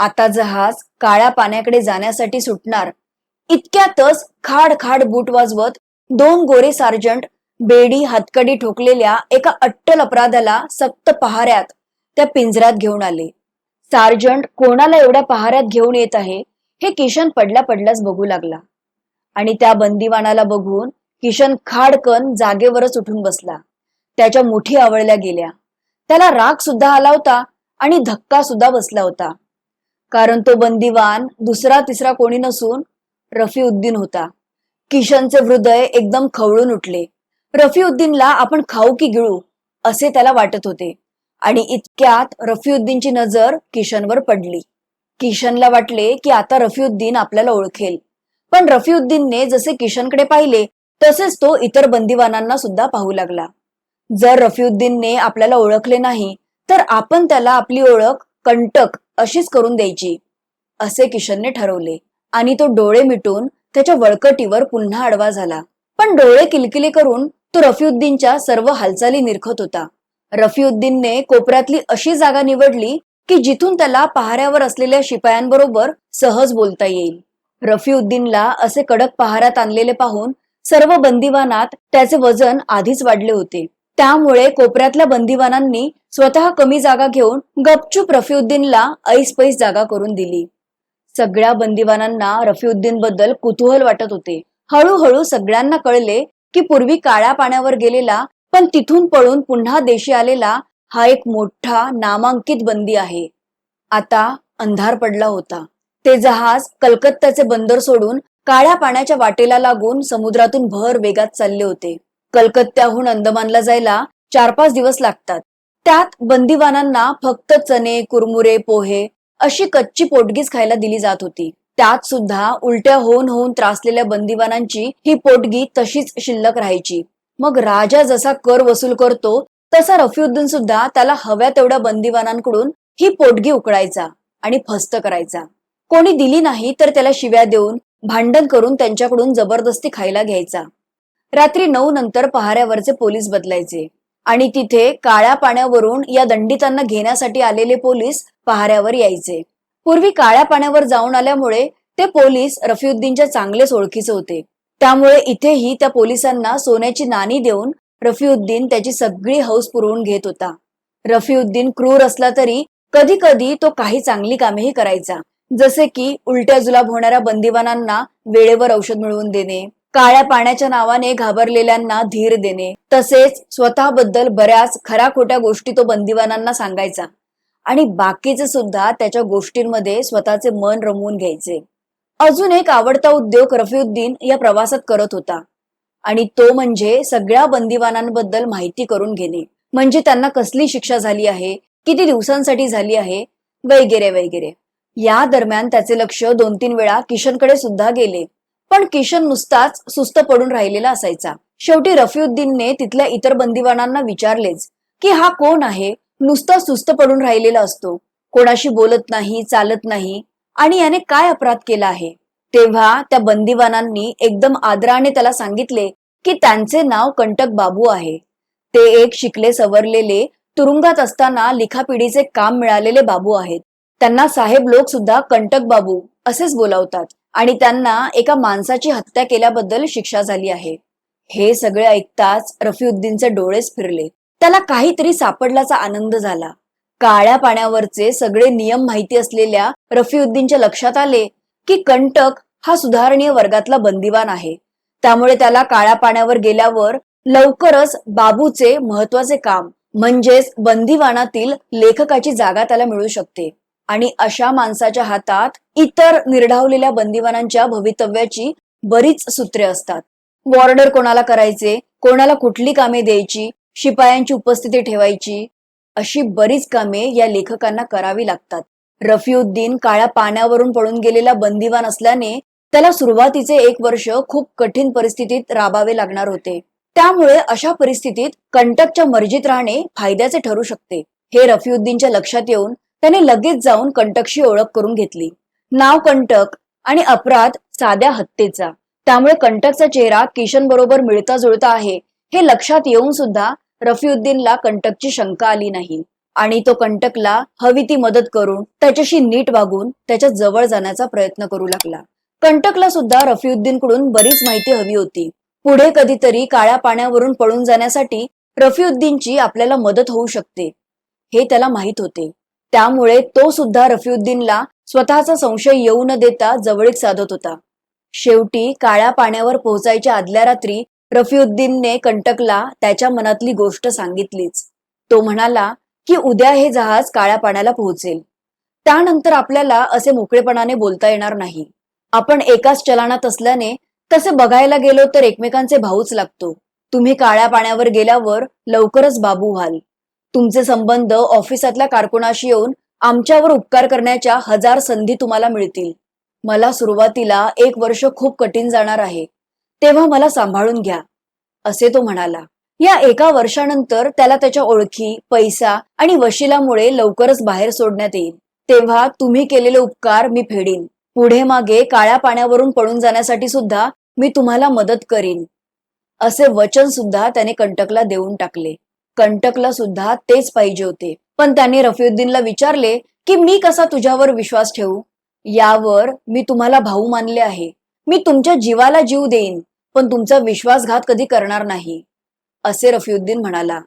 आता जहाज काळ्या पाण्याकडे जाण्यासाठी सुटणार. इतक्यातच खाड खाड बूट वाजवत दोन गोरे सार्जंट बेडी हातकडी ठोकलेल्या एका अट्टल अपराधाला सक्त पहाऱ्यात त्या पिंजऱ्यात घेऊन आले. सार्जंट कोणाला एवढ्या पहाऱ्यात घेऊन येत आहे हे किशन पडल्या पडल्याच बघू लागला. आणि त्या बंदिवानाला बघून किशन खाडकन जागेवरच उठून बसला. त्याच्या मुठी आवळल्या गेल्या. त्याला राग सुद्धा आला होता आणि धक्का सुद्धा बसला होता. कारण तो बंदिवान दुसरा तिसरा कोणी नसून रफीउद्दीन होता. किशनचे हृदय एकदम खवळून उठले. रफीउद्दीनला आपण खाऊ की गिळू असे त्याला वाटत होते. आणि इतक्यात रफीउद्दीनची नजर किशनवर पडली. किशनला वाटले की आता रफीउद्दीन आपल्याला ओळखेल. पण रफीउद्दीनने जसे किशनकडे पाहिले तसेच तो इतर बंदिवानांना सुद्धा पाहू लागला. जर रफीउद्दीनने आपल्याला ओळखले नाही तर आपण त्याला आपली ओळख कंटक अशीच करून द्यायची. असे किशनने ठरवले. आणि तो डोळे मिटून त्याच्या वळकटीवर पुन्हा आडवा झाला. पण डोळे किलकिले करून तो रफीउद्दीनच्या सर्व हालचाली निरखत होता. रफीउद्दीनने कोपऱ्यातली अशी जागा निवडली की जिथून त्याला पहाऱ्यावर असलेल्या शिपायांबरोबर सहज बोलता येईल. रफीउद्दीनला असे कडक पहाऱ्यात आणलेले पाहून सर्व बंदिवानात त्याचे वजन आधीच वाढले होते. त्यामुळे कोपऱ्यातल्या बंदिवानांनी स्वतः कमी जागा घेऊन गपचूप रफिउद्दीनला ऐस पैस जागा करून दिली. सगळ्या बंदिवानांना रफिउद्दीन बद्दल कुतूहल वाटत होते. हळूहळू सगळ्यांना कळले की पूर्वी काळ्या पाण्यावर गेलेला पण तिथून पळून पुन्हा देशी आलेला हा एक मोठा नामांकित बंदी आहे. आता अंधार पडला होता. ते जहाज कलकत्त्याचे बंदर सोडून काळ्या पाण्याच्या वाटेला लागून समुद्रातून भर वेगात चालले होते. कलकत्त्याहून अंदमानला जायला चार पाच दिवस लागतात. त्यात बंदिवानांना फक्त चणे कुरमुरे पोहे अशी कच्ची पोटगीच खायला दिली जात होती. त्यात सुद्धा उलट्या होऊन होऊन त्रासलेल्या बंदिवानांची ही पोटगी तशीच शिल्लक राहायची. मग राजा जसा कर वसूल करतो तसा रफीउद्दीन सुद्धा त्याला हव्या तेवढ्या बंदिवानांकडून ही पोटगी उकळायचा आणि फस्त करायचा. कोणी दिली नाही तर त्याला शिव्या देऊन भांडण करून त्यांच्याकडून जबरदस्ती खायला घ्यायचा. रात्री नऊ नंतर पहाऱ्यावरचे पोलीस बदलायचे. आणि तिथे काळ्या पाण्यावरून या दंडितांना घेण्यासाठी आलेले पोलीस पहाऱ्यावर यायचे. पूर्वी काळ्या पाण्यावर जाऊन आल्यामुळे ते पोलीस रफीउद्दीनच्या चांगलेच ओळखीचे होते. त्यामुळे इथेही त्या पोलिसांना सोन्याची नाणी देऊन रफीउद्दीन त्याची सगळी हौस पुरवून घेत होता. रफीउद्दीन क्रूर असला तरी कधी कधी तो काही चांगली कामेही करायचा. जसे की उलट्या जुलाब होणाऱ्या बंदिवानांना वेळेवर औषध मिळवून देणे. काळ्या पाण्याच्या नावाने घाबरलेल्यांना धीर देणे. तसेच स्वतःबद्दल बऱ्याच खऱ्या खोट्या गोष्टी तो बंदिवानांना सांगायचा. आणि बाकीचे सुद्धा त्याच्या गोष्टींमध्ये स्वतःचे मन रमवून घ्यायचे. अजून एक आवडता उद्योग रफीउद्दीन या प्रवासात करत होता. आणि तो म्हणजे सगळ्या बंदिवानांबद्दल माहिती करून घेणे. म्हणजे त्यांना कसली शिक्षा झाली आहे? किती दिवसांसाठी झाली आहे? वगैरे वगैरे. या दरम्यान त्याचे लक्ष दोन तीन वेळा किशनकडे सुद्धा गेले. पण किशन नुसताच सुस्त पडून राहिलेला असायचा. शेवटी रफिउद्दीनने तिथल्या इतर बंदिवानांना विचारलेच की हा कोण आहे? नुसता सुस्त पडून राहिलेला असतो. कोणाशी बोलत नाही चालत नाही. आणि याने काय अपराध केला आहे? तेव्हा त्या बंदिवानांनी एकदम आदराने त्याला सांगितले की त्यांचे नाव कंटक बाबू आहे. ते एक शिकले सवरलेले तुरुंगात असताना लिखापिढीचे काम मिळालेले बाबू आहेत. त्यांना साहेब लोक सुद्धा कंटक बाबू असेच बोलावतात. आणि त्यांना एका माणसाची हत्या केल्याबद्दल शिक्षा झाली आहे. हे सगळे ऐकताच रफीउद्दीनचे डोळेच फिरले त्याला काहीतरी सापडल्याचा आनंद झाला. काळ्या पाण्यावरचे सगळे नियम माहिती असलेल्या रफीउद्दीनच्या लक्षात आले की कंटक हा सुधारणीय वर्गातला बंदिवान आहे. त्यामुळे त्याला काळ्या पाण्यावर गेल्यावर लवकरच बाबूचे महत्त्वाचे काम म्हणजेच बंदिवानातील लेखकाची जागा त्याला मिळू शकते. आणि अशा माणसाच्या हातात इतर निर्ढावलेल्या बंदिवानांच्या भवितव्याची बरीच सूत्रे असतात. बॉर्डर कोणाला करायचे कोणाला कुठली कामे द्यायची शिपायांची उपस्थिती ठेवायची अशी बरीच कामे या लेखकांना करावी लागतात. रफीउद्दीन काळ्या पाण्यावरून पळून गेलेला बंदिवान असल्याने त्याला सुरुवातीचे एक वर्ष खूप कठीण परिस्थितीत राबावे लागणार होते. त्यामुळे अशा परिस्थितीत कंटकच्या मर्जीत राहणे फायद्याचे ठरू शकते. हे रफीउद्दीनच्या लक्षात येऊन त्याने लगेच जाऊन कंटकशी ओळख करून घेतली. नाव कंटक आणि अपराध साध्या हत्येचा. त्यामुळे कंटकचा चेहरा किशन बरोबर मिळता जुळता आहे हे लक्षात येऊन सुद्धा रफीउद्दीनला कंटकची शंका आली नाही. आणि तो कंटकला हवी ती मदत करून त्याच्याशी नीट वागून त्याच्याजवळ जाण्याचा प्रयत्न करू लागला. कंटकला सुद्धा रफीउद्दीन कडून बरीच माहिती हवी होती. पुढे कधीतरी काळ्या पाण्यावरून पळून जाण्यासाठी रफीउद्दीनची आपल्याला मदत होऊ शकते हे त्याला माहीत होते. त्यामुळे तो सुद्धा रफिउद्दीनला स्वतःचा संशय येऊ न देता जवळीक साधत होता. शेवटी काळ्या पाण्यावर पोहोचायच्या आदल्या रात्री रफिउद्दीनने कंटकला त्याच्या मनातली गोष्ट सांगितलीच. तो म्हणाला की उद्या हे जहाज काळ्या पाण्याला पोहोचेल. त्यानंतर आपल्याला असे मोकळेपणाने बोलता येणार नाही. आपण एकाच चलनात असल्याने तसे बघायला गेलो तर एकमेकांचे भाऊच लागतो. तुम्ही काळ्या पाण्यावर गेल्यावर लवकरच बाबू व्हाल. तुमचे संबंध ऑफिसातल्या कारकुनाशी येऊन आमच्यावर उपकार करण्याच्या हजार संधी तुम्हाला मिळतील. मला सुरुवातीला एक वर्ष खूप कठीण जाणार आहे. तेव्हा मला सांभाळून घ्या असे तो म्हणाला. या एका वर्षानंतर त्याला त्याच्या ओळखी पैसा आणि वशिलामुळे लवकरच बाहेर सोडण्यात येईल. तेव्हा तुम्ही केलेले उपकार मी फेडीन. पुढे मागे काळ्या पाण्यावरून पळून जाण्यासाठी सुद्धा मी तुम्हाला मदत करीन. असे वचन सुद्धा त्याने कंटकला देऊन टाकले. कंटकला सुद्धा तेच पाहिजे होते. पण त्याने रफिउद्दीनला विचारले की मी कसा तुझ्यावर विश्वास ठेवू? यावर मी तुम्हाला भाऊ मानले आहे. मी तुमच्या जीवाला जीव देईन पण तुमचा विश्वासघात कधी करणार नाही. असे रफिउद्दीन म्हणाला.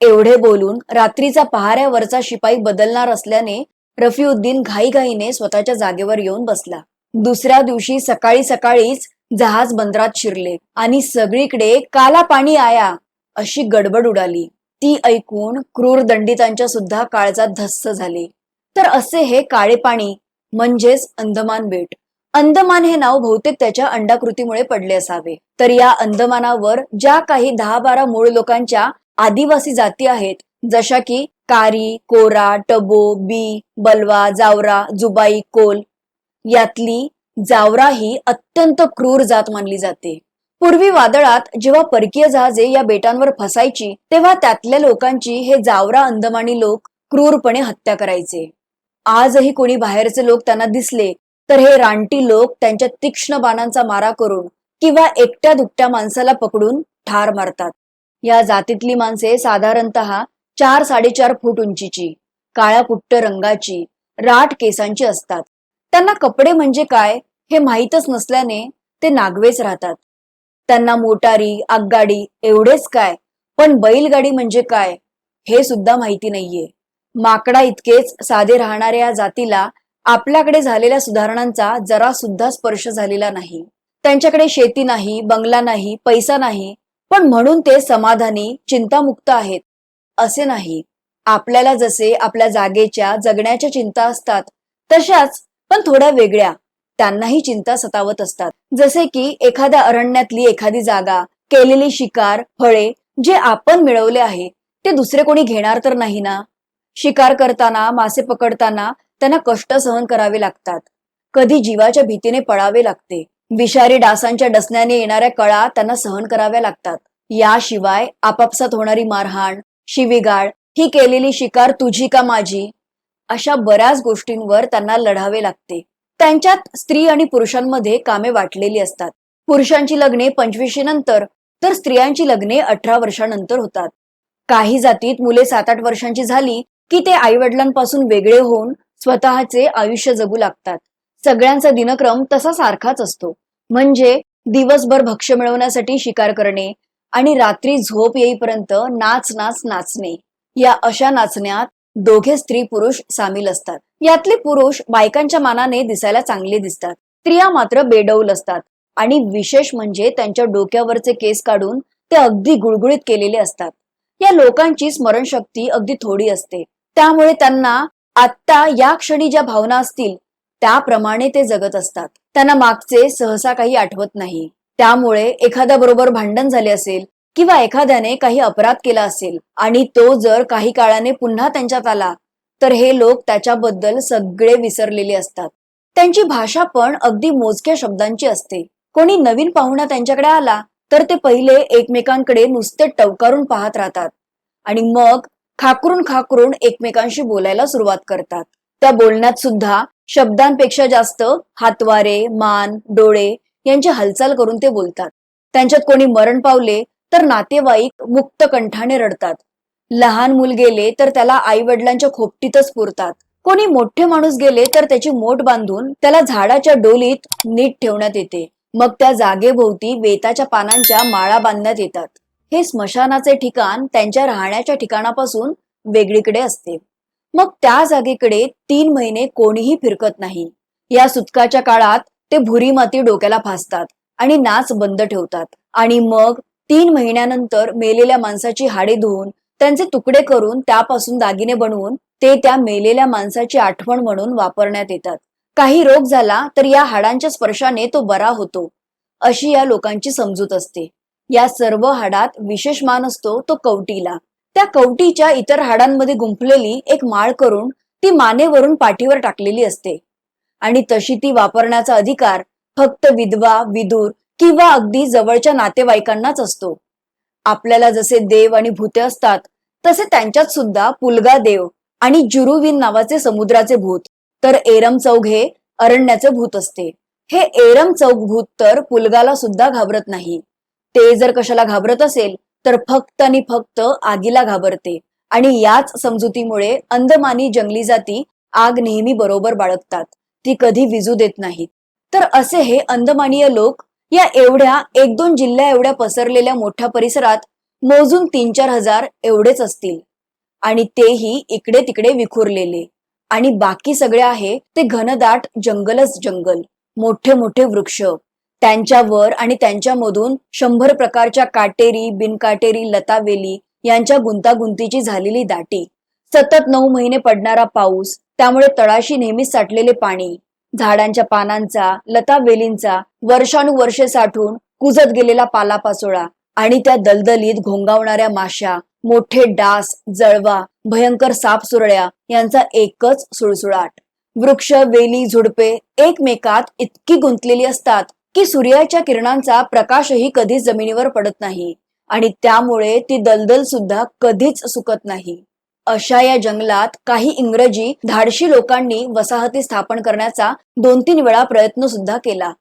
एवढे बोलून रात्रीचा पहाऱ्यावरचा शिपाई बदलणार असल्याने रफिउद्दीन घाईघाईने स्वतःच्या जागेवर येऊन बसला. दुसऱ्या दिवशी सकाळी सकाळीच जहाज बंदरात शिरले आणि सगळीकडे काला पाणी आया अशी गडबड उडाली. ती ऐकून क्रूर दंडितांच्या सुद्धा काळजात धस्स झाले. तर असे हे काळे पाणी म्हणजेच अंदमान बेट. अंदमान हे नाव बहुतेक त्याच्या अंडाकृतीमुळे पडले असावे. तर या अंदमानावर ज्या काही दहा बारा मूळ लोकांच्या आदिवासी जाती आहेत जशा की कारी कोरा टबो बी बलवा जावरा जुबाई कोल यातली जावरा ही अत्यंत क्रूर जात मानली जाते. पूर्वी वादळात जेव्हा परकीय जहाजे या बेटांवर फसायची तेव्हा त्यातल्या लोकांची हे जावरा अंदमानी लोक क्रूरपणे हत्या करायचे. आजही कोणी बाहेरचे लोक त्यांना दिसले तर हे रानटी लोक त्यांच्या तीक्ष्ण बाणांचा मारा करून किंवा एकट्या दुकट्या माणसाला पकडून ठार मारतात. या जातीतली माणसे साधारणतः चार साडेचार फूट उंचीची काळ्या पुट्ट रंगाची राठ केसांची असतात. त्यांना कपडे म्हणजे काय हे माहीतच नसल्याने ते नागवेच राहतात. त्यांना मोटारी आगगाडी एवढेच काय? पण बैलगाडी म्हणजे काय? हे सुद्धा माहिती नाहीये. माकडा इतकेच साधे राहणाऱ्या या जातीला आपल्याकडे झालेल्या सुधारणांचा जरा सुद्धा स्पर्श झालेला नाही. त्यांच्याकडे शेती नाही बंगला नाही पैसा नाही पण म्हणून ते समाधानी चिंतामुक्त आहेत. असे नाही. आपल्याला जसे आपल्या जागेच्या जगण्याच्या चिंता असतात तशाच पण थोड्या वेगळ्या. त्यांनाही चिंता सतावत असतात. जसे की एखाद्या अरण्यातली एखादी जागा केलेली शिकार फळे जे आपण मिळवले आहे ते दुसरे कोणी घेणार तर नाही ना? शिकार करताना मासे पकडताना त्यांना कष्ट सहन करावे लागतात. कधी जीवाच्या भीतीने पळावे लागते. विषारी डासांच्या डसण्याने येणाऱ्या कळा त्यांना सहन कराव्या लागतात. याशिवाय आपापसात होणारी मारहाण शिवीगाळ ही केलेली शिकार तुझी का माझी? अशा बऱ्याच गोष्टींवर त्यांना लढावे लागते. त्यांच्यात स्त्री आणि पुरुषांमध्ये कामे वाटलेली असतात. पुरुषांची लग्ने पंचवीशी नंतर तर स्त्रियांची लग्ने अठरा वर्षानंतर होतात. काही जातीत मुले सात आठ वर्षांची झाली की ते आई वडिलांपासून वेगळे होऊन स्वतःचे आयुष्य जगू लागतात. सगळ्यांचा दिनक्रम तसा सारखाच असतो. म्हणजे दिवसभर भक्ष्य मिळवण्यासाठी शिकार करणे आणि रात्री झोप येईपर्यंत नाच नाच नाचणे. या अशा नाचण्यात दोघे स्त्री पुरुष सामील असतात. यातले पुरुष बायकांच्या मानाने दिसायला चांगले दिसतात. स्त्रिया मात्र बेडौल असतात. आणि विशेष म्हणजे त्यांच्या डोक्यावरचे केस काढून ते अगदी गुळगुळीत केलेले असतात. या लोकांची स्मरणशक्ती अगदी थोडी असते. त्यामुळे त्यांना आत्ता या क्षणी ज्या भावना असतील त्याप्रमाणे ते जगत असतात. त्यांना मागचे सहसा काही आठवत नाही. त्यामुळे एखाद्या बरोबर भांडण झाले असेल किंवा एखाद्याने काही अपराध केला असेल आणि तो जर काही काळाने पुन्हा त्यांच्यात आला तर हे लोक त्याच्याबद्दल सगळे विसरलेले असतात. त्यांची भाषा पण अगदी मोजक्या शब्दांची असते. कोणी नवीन पाहुणा त्यांच्याकडे आला तर ते पहिले एकमेकांकडे नुसते टवकारून पाहत राहतात. आणि मग खाकरून खाकरून एकमेकांशी बोलायला सुरुवात करतात. त्या बोलण्यात सुद्धा शब्दांपेक्षा जास्त हातवारे मान डोळे यांची हालचाल करून ते बोलतात. त्यांच्यात कोणी मरण पावले तर नातेवाईक मुक्त कंठाने रडतात. लहान मूल गेले तर त्याला आई वडिलांच्या खोपटीतच पुरतात. कोणी मोठे माणूस गेले तर त्याची मोठ बांधून त्याला झाडाच्या डोलीत नीट ठेवण्यात येते. मग त्या जागेभोवती वेताच्या पानांच्या माळा बांधण्यात येतात. हे स्मशानाचे ठिकाण त्यांच्या राहण्याच्या ठिकाणापासून वेगळीकडे असते. मग त्या जागेकडे तीन महिने कोणीही फिरकत नाही. या सुतकाच्या काळात ते भुरी माती डोक्याला फासतात आणि नाच बंद ठेवतात. आणि मग तीन महिन्यानंतर मेलेल्या माणसाची हाडे धुवून त्यांचे तुकडे करून त्यापासून दागिने बनवून ते त्या मेलेल्या माणसाची आठवण म्हणून वापरण्यात येतात. काही रोग झाला तर या हाडांच्या स्पर्शाने तो बरा होतो अशी या लोकांची समजूत असते. या सर्व हाडात विशेष मान असतो तो कवटीला. त्या कवटीच्या इतर हाडांमध्ये गुंफलेली एक माळ करून ती मानेवरून पाठीवर टाकलेली असते. आणि तशी ती वापरण्याचा अधिकार फक्त विधवा विदूर किंवा अगदी जवळच्या नातेवाईकांनाच असतो. आपल्याला जसे देव आणि भूते असतात तसे त्यांच्यात सुद्धा पुलगा देव आणि जुरुविन नावाचे समुद्राचे भूत. तर एरम चौघ हे अरण्याचे भूत असते. हे एरम चौघ भूत तर पुलगाला सुद्धा घाबरत नाही. ते जर कशाला घाबरत असेल तर फक्त आणि फक्त आगीला घाबरते आणि याच समजुतीमुळे अंदमानी जंगली जाती आग नेहमी बरोबर बाळगतात. ती कधी विजू देत नाहीत. तर असे हे अंदमानीय लोक या एवढ्या एक दोन जिल्ह्या एवढ्या पसरलेल्या मोठ्या परिसरात मोजून तीन चार हजार एवढेच असतील. आणि तेही इकडे तिकडे विखुरलेले. आणि बाकी सगळे आहे ते घनदाट जंगलच जंगल. मोठे मोठे वृक्ष. त्यांच्यावर आणि त्यांच्यामधून शंभर प्रकारच्या काटेरी बिनकाटेरी लतावेली यांच्या गुंतागुंतीची झालेली दाटी. सतत नऊ महिने पडणारा पाऊस त्यामुळे तळाशी नेहमीच साठलेले पाणी झाडांच्या पानांचा लता वेलींचा वर्षानुवर्षे साठून कुजत गेलेला पालापाचोळा आणि त्या दलदलीत घोंगावणाऱ्या माश्या मोठे डास जळवा भयंकर साप सुरळ्या यांचा एकच सुळसुळाट. वृक्ष वेली झुडपे एकमेकात इतकी गुंतलेली असतात की सूर्याच्या किरणांचा प्रकाशही कधीच जमिनीवर पडत नाही आणि त्यामुळे ती दलदल सुद्धा कधीच सुकत नाही. अशा या जंगलात काही इंग्रजी धाडशी लोकांनी वसाहती स्थापन करण्याचा दोन तीन वेळा प्रयत्न सुद्धा केला.